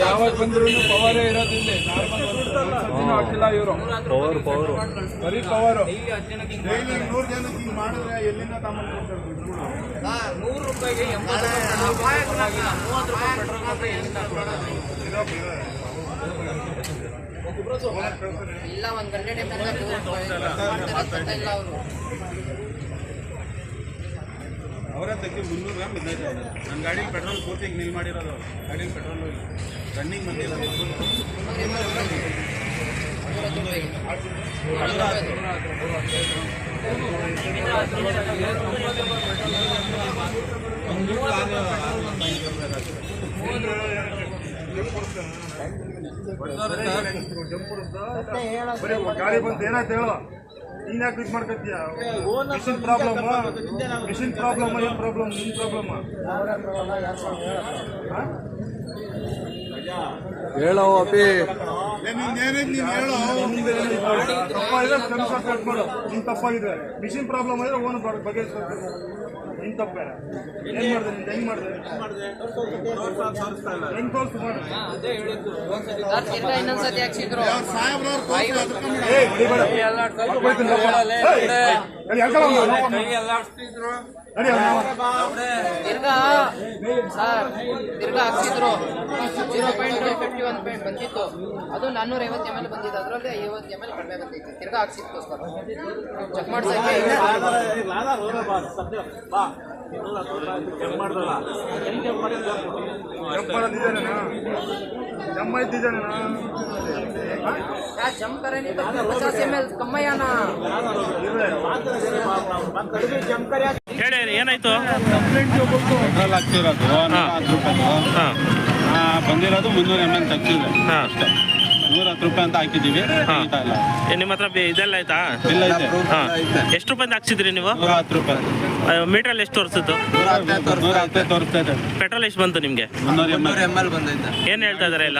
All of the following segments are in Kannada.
ಯಾವಾಗ ಬಂದ್ರು ಪವರೇ ಇರೋದಿಲ್ಲ ಹಾಕಿಲ್ಲ ಇವರು ಪವರ್ ಪವರ್ ಬರೀ ಪವರು ನೂರು ಜನ ಮಾಡಿದ್ರೆ ಎಲ್ಲಿಂದ? ನೂರು ರೂಪಾಯಿಗೆ ಎಂಬತ್ತು ರೂಪಾಯಿ ಪೆಟ್ರೋಲ್ ಮಾತ್ರ ಆಗಿಲ್ಲ. ಮೂವತ್ತು ರೂಪಾಯಿ ಇಲ್ಲ ಒಂದ್ ಗಂಟೆ ಟೈಮ್ ಇಲ್ಲ ಅವರು ಅವರ ತೆಗಿ ಮುನ್ನೂರು ಗ್ರಾಮ್ ಬಿದ್ದೈತೆ ನನ್ನ ಗಾಡೀಲಿ ಪೆಟ್ರೋಲ್ ಪೂರ್ತಿ ನಿಲ್ ಮಾಡಿರೋದು. ಗಾಡೀಲಿ ಪೆಟ್ರೋಲ್ ರನ್ನಿಂಗ್ ಬಂದಿರೋದು ಬರೀ ಗಾಡಿ ಬಂತು ಏನಾಯ್ತು ಹೇಳು ನೀನ್ ಯಾಕೆ ಇದು ಮಿಷಿನ್ ಪ್ರಾಬ್ಲಮ್ ಮಿಷಿನ್ ಪ್ರಾಬ್ಲಮ್ ಏನ್ ಪ್ರಾಬ್ಲಮ್ ನಿನ್ ಪ್ರಾಬ್ಲಮ್ ಹೇಳೋ ಅಪಿ ತಪ್ಪಾಗಿದೆ ತಪ್ಪಾಗಿದೆ ಮಿಷಿನ್ ಪ್ರಾಬ್ಲಮ್ ಆದ್ರೆ ಓನ್ ಬಗೆಹರಿಸ್ಬೇಕು ನಿನ್ ತಪ್ಪೇ ಏನ್ ಮಾಡಿದೆ ನಿನ್ ಹೆಂಗ್ ಮಾಡಿದೆ ಹೆಂಗ್ ತೋರ್ಸು ಮಾಡು ತಿರ್ಗಾ ಇನ್ನೊಂದ್ಸತಿ ಹಾಕ್ಸಿದ್ರು ತಿರ್ಗಾ ಸರ್ ತಿರ್ಗಾ ಹಾಕ್ಸಿದ್ರು. Zero point fifty one point ಬಂದಿತ್ತು. ಅದು ನಾನ್ನೂರ ಐವತ್ತು ಎಂ ಎಲ್ ಅದರಲ್ಲಿ ಐವತ್ತು ಎಂ ಎಲ್ ಕಡಿಮೆ ಬಂದಿತ್ತು. ತಿರ್ಗಾ ಹಾಕ್ಸಿತ್ತು ಸರ್ ಚೆಕ್ ಮಾಡ್ಸಕ್ಕೆ ಹೇಳಿ ಏನಾಯ್ತು? ಕಂಪ್ಲೇಂಟ್ ರೂಪಾಯಿ ಬಂದಿರೋದು ಮುನ್ನೂರ ಎಂ ಎಲ್ ತಗ್ತಿದೆ ಅಷ್ಟೇ. ನೂರ ಹತ್ತು ರೂಪಾಯಿ ಅಂತ ಹಾಕಿದ್ದೀವಿ. ಹಾಂ. ಇಲ್ಲ. ಇಲ್ಲ ನಿಮ್ಮ ಹತ್ರ ಬಿ- ಇದೆಲ್ಲ ಆಯ್ತಾ? ಇಲ್ಲ ಇದೆ. ಹಾಂ. ಎಷ್ಟು ರೂಪಾಯಿಂದ ಹಾಕ್ಸಿದ್ರಿ ನೀವು? ನೂರ ಹತ್ತು ರೂಪಾಯಿ ಮೀಟ್ರಲ್ಲಿ ಎಷ್ಟು ತೋರಿಸಿದ್ದು? ನೂರ ಹತ್ತೇ ತೋರಿಸ್ತಾ ಇದೆ. ಪೆಟ್ರೋಲ್ ಎಷ್ಟು ಬಂತು ನಿಮಗೆ? ಮುನ್ನೂರ ಎಂ ಎಲ್. ಎಂ ಎಲ್ ಬಂದೈತೆ. ಏನು ಹೇಳ್ತಾ ಇದಾರೆ ಎಲ್ಲ?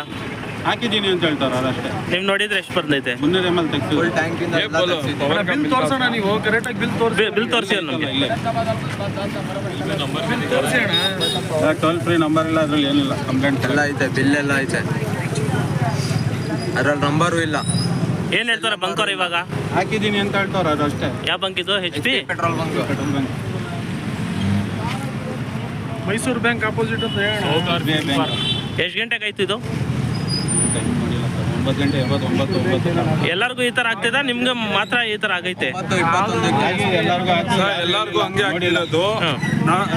ಹಾಕಿದೀನಿ ಅಂತ ಹೇಳ್ತಾರೆ ಅದಷ್ಟೇ ನೀವು ನೋಡಿದ್ರೆ ಎಷ್ಟು ಬಂದೈತೆ? ಮುನ್ನೂರ ಫುಲ್ ಬಿಲ್ ತೋರ್ಸೋಣ ನೀವು ಕರೆಕ್ಟಾಗಿ ಬಿಲ್ ತೋರಿಸಿ. ಬಿಲ್ ತೋರಿಸಿ ನಮಗೆ. ಇಲ್ಲೇ ತೋರಿಸಿ ಅಣ್ಣ ಟೋಲ್ ಫ್ರೀ ನಂಬರ್ ಇಲ್ಲ ಅದ್ರಲ್ಲಿ ಏನಿಲ್ಲ. ಕಂಪ್ಲೇಂಟ್ ಎಲ್ಲ ಐತೆ ಬಿಲ್ ಎಲ್ಲ ಐತೆ. ಅದ್ರಲ್ಲಿ ನಂಬರು ಇಲ್ಲ. ಏನು ಹೇಳ್ತಾರೆ ಬಂಕವ್ರು ಇವಾಗ? ಹಾಕಿದೀನಿ ಅಂತ ಹೇಳ್ತಾರ ಅದು ಅಷ್ಟೇ. ಯಾವ ಬಂಕ್ ಇದು? H P petrol bunk petrol bunk Mysuru bank opposite ಅಂತ ಎಷ್ಟು ಗಂಟೆಗೆ ಆಯ್ತು ಇದು? ಎಲ್ಲಾರ್ಗು ಒಂಬತ್ತು ಗಂಟೆ ಎಂಬತ್ತು ಒಂಬತ್ತು ಒಂಬತ್ತು ಎಲ್ಲರಿಗೂ ಈ ತರ ಆಗ್ತಿದ? ನಿಮ್ಗೆ ಮಾತ್ರ ಈ ತರ ಆಗೈತೆ. ಎಲ್ಲರಿಗೂ. ಎಲ್ಲರಿಗೂ ಹಂಗೆ. ಆಗಿರೋದು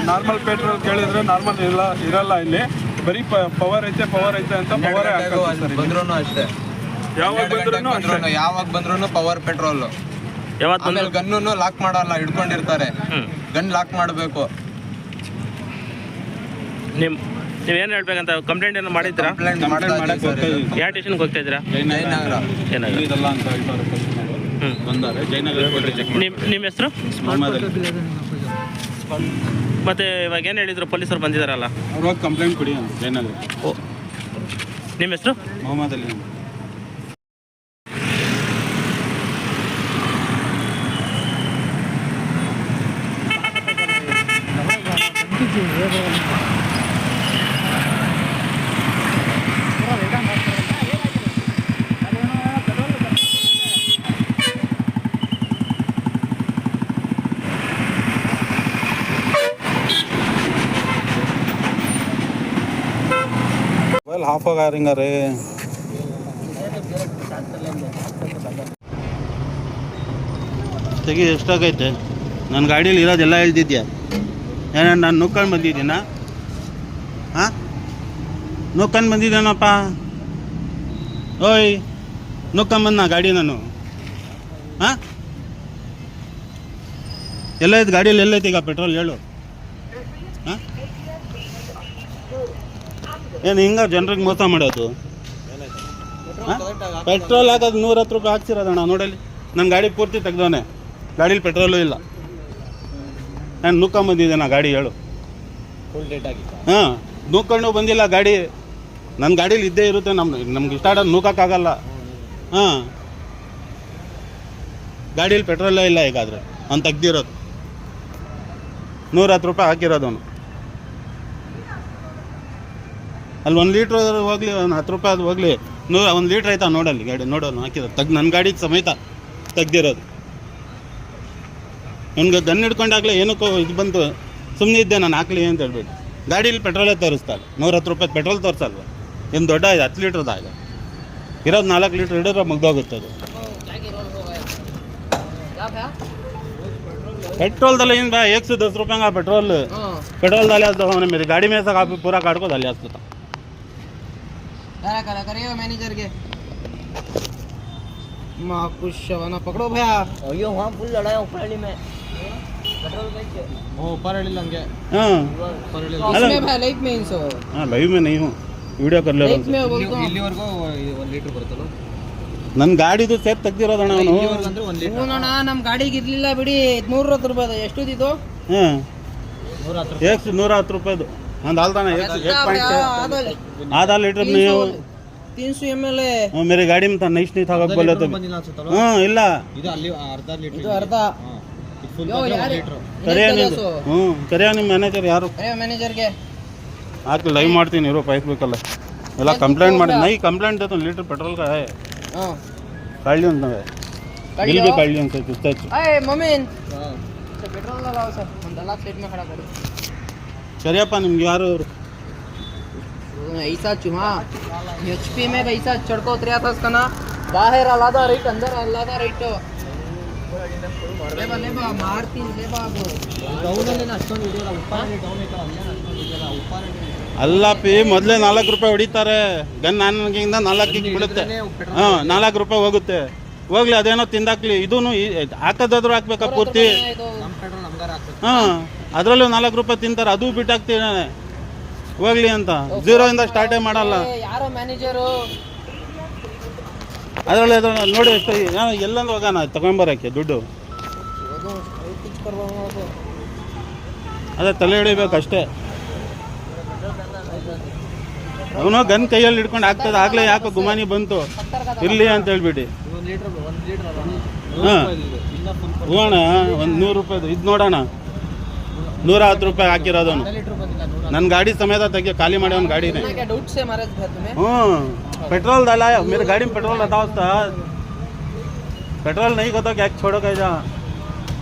ನಾರ್ಮಲ್ ಪೆಟ್ರೋಲ್ ಕೇಳಿದ್ರೆ ನಾರ್ಮಲ್ ಇಲ್ಲ ಇರಲ್ಲ ಇಲ್ಲಿ. ಬರೀ ಪವರ್ ಐತೆ ಪವರ್ ಐತೆ ಅಂತ ಪವರ್ ಬಂದ್ರು ಅಷ್ಟೇ ಯಾವಾಗ ಬಂದ್ರು ಯಾವಾಗ ಬಂದ್ರು ಪವರ್ ಪೆಟ್ರೋಲ್ ಯಾವತ್ತು ಆಮೇಲೆ ಗನ್ನು ಲಾಕ್ ಮಾಡಲ್ಲ ಹಿಡ್ಕೊಂಡಿರ್ತಾರೆ. ಗನ್ ಲಾಕ್ ಮಾಡಬೇಕು. ನಿಮ್ ನೀವೇನು ಹೇಳ್ಬೇಕಂತ ಕಂಪ್ಲೇಂಟ್ ಏನು ಮಾಡಿದ್ರ ಯಾವ ಸ್ಟೇಷನ್ಗೆ ಹೋಗ್ತಾ ಇದ್ದೀರಾ? ಜಯನಗರ. ಬಂದಾರೆ. ಜಯನಗರ ನಿಮ್ಮ ಹೆಸರು? ಮತ್ತೆ ಇವಾಗ ಏನು ಹೇಳಿದ್ರು? ಪೊಲೀಸರು ಬಂದಿದಾರಲ್ಲ. ಅವ್ರು ಹೋಗಿ ಕಂಪ್ಲೇಂಟ್ ಕೊಡಿ ಓ. ನಿಮ್ಮ ಹೆಸರು? ಮೊಹಮ್ಮದ್ ಅಲಿ ಮೊಬೈಲ್ ಹಾಫ್ ಆಗಾರಿಂಗ ರೀ ತೆಗಿ ಎಷ್ಟಾಗೈತೆ ನನ್ನ ಗಾಡೀಲಿ ಇರೋದೆಲ್ಲ ಹೇಳ್ತಿದ್ಯಾ ಏನ, ನಾನು ನುಕ್ಕೊಂಡು ಬಂದಿದ್ದೀನಾ? ಹಾಂ? ನುಕ್ಕೊಂಡು ಬಂದಿದ್ದೇನಪ್ಪ? ಓಯ್ ನುಕ್ಕೊಂಬಂದ ಗಾಡಿ ನಾನು? ಹಾಂ? ಎಲ್ಲ ಐತೆ ಗಾಡಿಯಲ್ಲಿ ಎಲ್ಲೈತೆ ಈಗ ಪೆಟ್ರೋಲ್ ಹೇಳು. ಹಾಂ? ಏನು ಹಿಂಗ ಜನರಿಗೆ ಮೋಸ ಮಾಡೋದು? ಪೆಟ್ರೋಲ್ ಹಾಕೋದು ನೂರ ಹತ್ತು ರೂಪಾಯಿ ಹಾಕ್ಸಿರೋದಣ್ಣ ನೋಡಲಿ ನನ್ನ ಗಾಡಿ ಪೂರ್ತಿ ತೆಗ್ದವನೆ. ಗಾಡೀಲಿ ಪೆಟ್ರೋಲು ಇಲ್ಲ. ನಾನು ನೂಕೊಂಬಂದಿದ್ದೆ ನಾ ಗಾಡಿ ಹೇಳು. ಹಾಂ ನೂಕೊಂಡು ಬಂದಿಲ್ಲ ಗಾಡಿ. ನನ್ನ ಗಾಡೀಲಿ ಇದ್ದೇ ಇರುತ್ತೆ ನಮ್ಮ ನಮ್ಗೆ ಇಷ್ಟ ಆಡೋದು ನೂಕಕ್ಕಾಗಲ್ಲ. ಹಾಂ. ಗಾಡೀಲಿ ಪೆಟ್ರೋಲೇ ಇಲ್ಲ ಈಗಾದರೆ ಅವ್ನು ತೆಗ್ದಿರೋದು. ನೂರ ಹತ್ತು ರೂಪಾಯಿ ಹಾಕಿರೋದು ಅವನು. ಅಲ್ಲಿ ಒಂದು ಲೀಟ್ರ್ ಹೋಗ್ಲಿ ಒಂದು ಹತ್ತು ರೂಪಾಯಿ ಅದು ಹೋಗ್ಲಿ ನೂರ ಒಂದು ಲೀಟ್ರ್ ಆಯ್ತಾ ನೋಡಲ್ಲಿ ಗಾಡಿ ನೋಡೋನು ಹಾಕಿರೋದು ತೆಗ್ ನನ್ನ ಗಾಡಿಗೆ ಸಮೇತ ತೆಗ್ದಿರೋದು ಅವ್ನಿಗೆ ಗನ್ ಹಿಡ್ಕೊಂಡಾಗಲೇ ಏನಕ್ಕೋ ಇದು ಬಂತು ಸುಮ್ಮನೆ ಇದ್ದೆ ನಾನು ಹಾಕ್ಲಿ ಅಂತ ಹೇಳ್ಬಿಟ್ಟು ಗಾಡೀಲಿ ಪೆಟ್ರೋಲೇ ತೋರಿಸ್ತಾರೆ ನೂರ ಹತ್ತು ರೂಪಾಯಿ ಪೆಟ್ರೋಲ್ ತೋರಿಸಲ್ವ ಏನು ದೊಡ್ಡ ಇದೆ ಹತ್ತು ಲೀಟ್ರದಾಗ ಇರೋದು ನಾಲ್ಕು ಲೀಟ್ರ್ ಹಿಡಿದ್ರೆ ಮುಗ್ದೋಗುತ್ತೆ ಅದು क्या गिरोह हो गया क्या भैया पेट्रोल डाले इन भाई एक से दस रुपये का पेट्रोल हाँ पेट्रोल डाले तो हमने मेरी गाड़ी में से काफी पूरा काट को डाले था करा करा करिए मैनेजर के माँ कुछ शवाना पकड़ो भैया अयो वहाँ फुल लड़ाई ऊपर में पेट्रोल ऊपर हंगे हाँ इसमें भैया लाइफ में इनसो हाँ लाइव में नहीं हूँ वीडियो कर ले लाइफ में बोलता हूँ ಇಲ್ಲಿವರೆಗೂ ಒಂದು ಲೀಟರ್ ಬರುತ್ತಲ್ಲ ನನ್ನ ಗಾಡಿದು ಸೇಫ್ ತೆಗ್ದಿರೋದಣ್ಣ ಅವನು ಅಂದ್ರೆ ಒಂದು ಲೀಟರ್ ಹೂನಣ್ಣ ನಮ್ಮ ಗಾಡಿಗೆ ಇರ್ಲಿಲ್ಲ ಬಿಡಿ ನೂರ ಹತ್ತು ರೂಪಾಯಿ ಎಷ್ಟಿದ್ದು ಹಾಂ एक ನೂರ ಹತ್ತು ರೂಪಾಯಿದು ಒಂದು ಆಲ್ದಾನ एक एक पॉइंट छः आधा लीटर नहीं हो तीन सौ एम एल हाँ, मेरी गाड़ी में था नहीं नहीं था बोले तो ಹಾಂ ಇಲ್ಲ ಇದು ಅಲ್ಲಿ ಅರ್ಧ ಲೀಟರ್ ಇದು ಅರ್ಧ ಯೋ ಯಾರು ಕರಿಯ ನಿಂದು ಹ್ಞೂ ಕರಿಯ ನಿಮ್ಮ ಮ್ಯಾನೇಜರ್ ಯಾರು ಮ್ಯಾನೇಜರ್ಗೆ ಹಾಕಿ ಲೈವ್ ಮಾಡ್ತೀನಿ ಇರೋ ಪೈಪ್ ಬೇಕಲ್ಲ ಎಲ್ಲ ಕಂಪ್ಲೇಂಟ್ ಮಾಡಿ ನೈ ಕಂಪ್ಲೇಂಟ್ है तो लीटर पेट्रोल का है ಹಾಂ काढली ಅಂತ बिल भी काढली ಅಂತ कुछ ಹೆಚ್ಚು अरे मोमिन सर पेट्रोल लगाओ सर हम ಸರಿಯಪ್ಪ ನಿಮ್ಗೆ ಯಾರು ಅವ್ರು? ऐसा चुहा एच पी में ऐसा चढ़को उतरिया था उसका ना बाहर अलादा राइट अंदर अलादा राइट लेबा लेबा मारती लेबा अब ಅಷ್ಟೊಂದು ಇದೆಯಲ್ಲ ಉಪ್ಪಾರಲ್ಲಿ ಡೌನ್ ಐತಲ್ಲ ಅಲ್ಲೇ ಅಷ್ಟೊಂದು ಇದೆಯಲ್ಲ ಉಪ್ಪಾರಲ್ಲಿ ಅಲ್ಲ ಪಿ ಮೊದಲೇ ನಾಲ್ಕು ರೂಪಾಯಿ ಹೊಡಿತಾರೆ ಗನ್ ನಾಲ್ಕಿಂದ ನಾಲ್ಕಿಗೆ ಬಿಡುತ್ತೆ ಹಾಂ ನಾಲ್ಕು ರೂಪಾಯಿ ಹೋಗುತ್ತೆ ಹೋಗ್ಲಿ ಅದೇನೋ ತಿಂದಾಕ್ಲಿ ಇದೂ ಹಾಕೋದಾದ್ರೂ ಹಾಕ್ಬೇಕಾ ಪೂರ್ತಿ ಇದು ನಮ್ಮ ಪೆಟ್ರೋಲ್ ನಮ್ಗಾರ ಆಗ್ತದೆ ಹಾಂ ಅದರಲ್ಲೂ ನಾಲ್ಕು ರೂಪಾಯಿ ತಿಂತಾರೆ ಅದು ಬಿಟ್ಟಾಕ್ತೀನಿ ಹೋಗ್ಲಿ ಅಂತ. ಝೀರೋ ಇಂದ ಸ್ಟಾರ್ಟೇ ಮಾಡಲ್ಲ. ಯಾರೋ ಮ್ಯಾನೇಜರು ಅದರಲ್ಲಿ ನೋಡಿ ಎಷ್ಟು ನಾನು ಎಲ್ಲಂದು ಹೋಗೋಣ ತಗೊಂಬರಕ್ಕೆ ದುಡ್ಡು. ಅದೇ ತಲೆ ಹಿಡಿಬೇಕು ಅಷ್ಟೇ. ಅವನು ಗನ್ ಕೈಯಲ್ಲಿ ಹಿಡ್ಕೊಂಡು ಆಗ್ತದೆ ಆಗ್ಲೇ ಯಾಕೋ ಗುಮಾನಿ ಬಂತು. ಇರ್ಲಿ ಅಂತ ಹೇಳ್ಬಿಟ್ಟು ಹೋಗೋಣ ಒಂದು ನೂರು ರೂಪಾಯಿದು ಇದು ನೋಡೋಣ ನೂರ ಹತ್ತು ರೂಪಾಯಿ ಹಾಕಿರೋದವನು ಲೀಟರ್ ಬಂದಿಲ್ಲ ನೂರ ನನ್ನ ಗಾಡಿ ಸಮೇತ ತೆಗಿ ಖಾಲಿ ಮಾಡಿ ಅವ್ನ ಗಾಡಿನೇ क्या डाउट से मारा था तुम्हें हम्म पेट्रोल डाला है मेरी गाड़ी में पेट्रोल रहता होता पेट्रोल नहीं होता क्या छोड़ो कहीं जा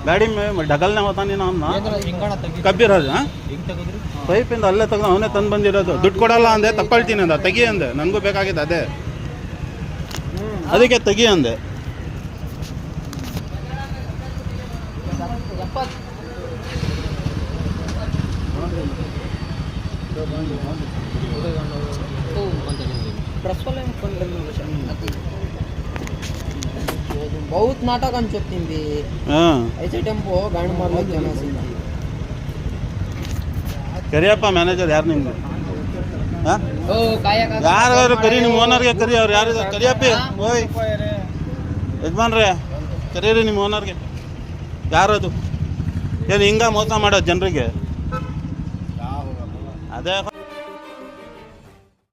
ಗಾಡಿ में ढकलने होता नहीं ना हम ना ಹಿಂಗಣ ತೆಗಿ ಕಬ್ಬಿ ರಾಜ ಹಿಂಗ್ ತೆಗೆದ್ರಿ ಪೈಪಿಂದ ಅಲ್ಲೇ ತೆಗೆದು ಅವನೇ ತಂದು ಬಂದಿರೋದು ದುಡ್ಡು ಕೊಡಲ್ಲ ಅಂದೆ ತಗೊಳ್ತೀನಿ ಅಂದ ತೆಗಿ ಅಂದೆ ನನಗೂ ಬೇಕಾಗಿದೆ ಅದೇ ಅದಕ್ಕೆ ತೆಗಿ ಅಂದೆ बहुत नाटक అని చెప్పింది ಹಾಂ ಐತೆ ಟೆಂಪೋ ಗಾಂಡ್ ಮಾಡ್ಲಿಕ್ಕೆ ಜನ ಸಿಗ್ತಿ ಕರಿಯಪ್ಪ ಮ್ಯಾನೇಜರ್ ಯಾರು ನಿಮ್ದು ಹಾಂ ಓ ಕಾಯಕ ಯಾರು ಕರಿ ನಿಮ್ಮ ಓನರ್ಗೆ ಕರಿ ಅವ್ರು ಯಾರು ಕರಿಯಪ್ಪಿ ಓಯ್ ಯಜಮಾನ್ರೆ ಕರೀರಿ ನಿಮ್ಮ ಓನರ್ಗೆ ಯಾರದು ಏನು ಹಿಂಗ ಮೋಸ ಮಾಡೋದು ಜನರಿಗೆ ಅದೇ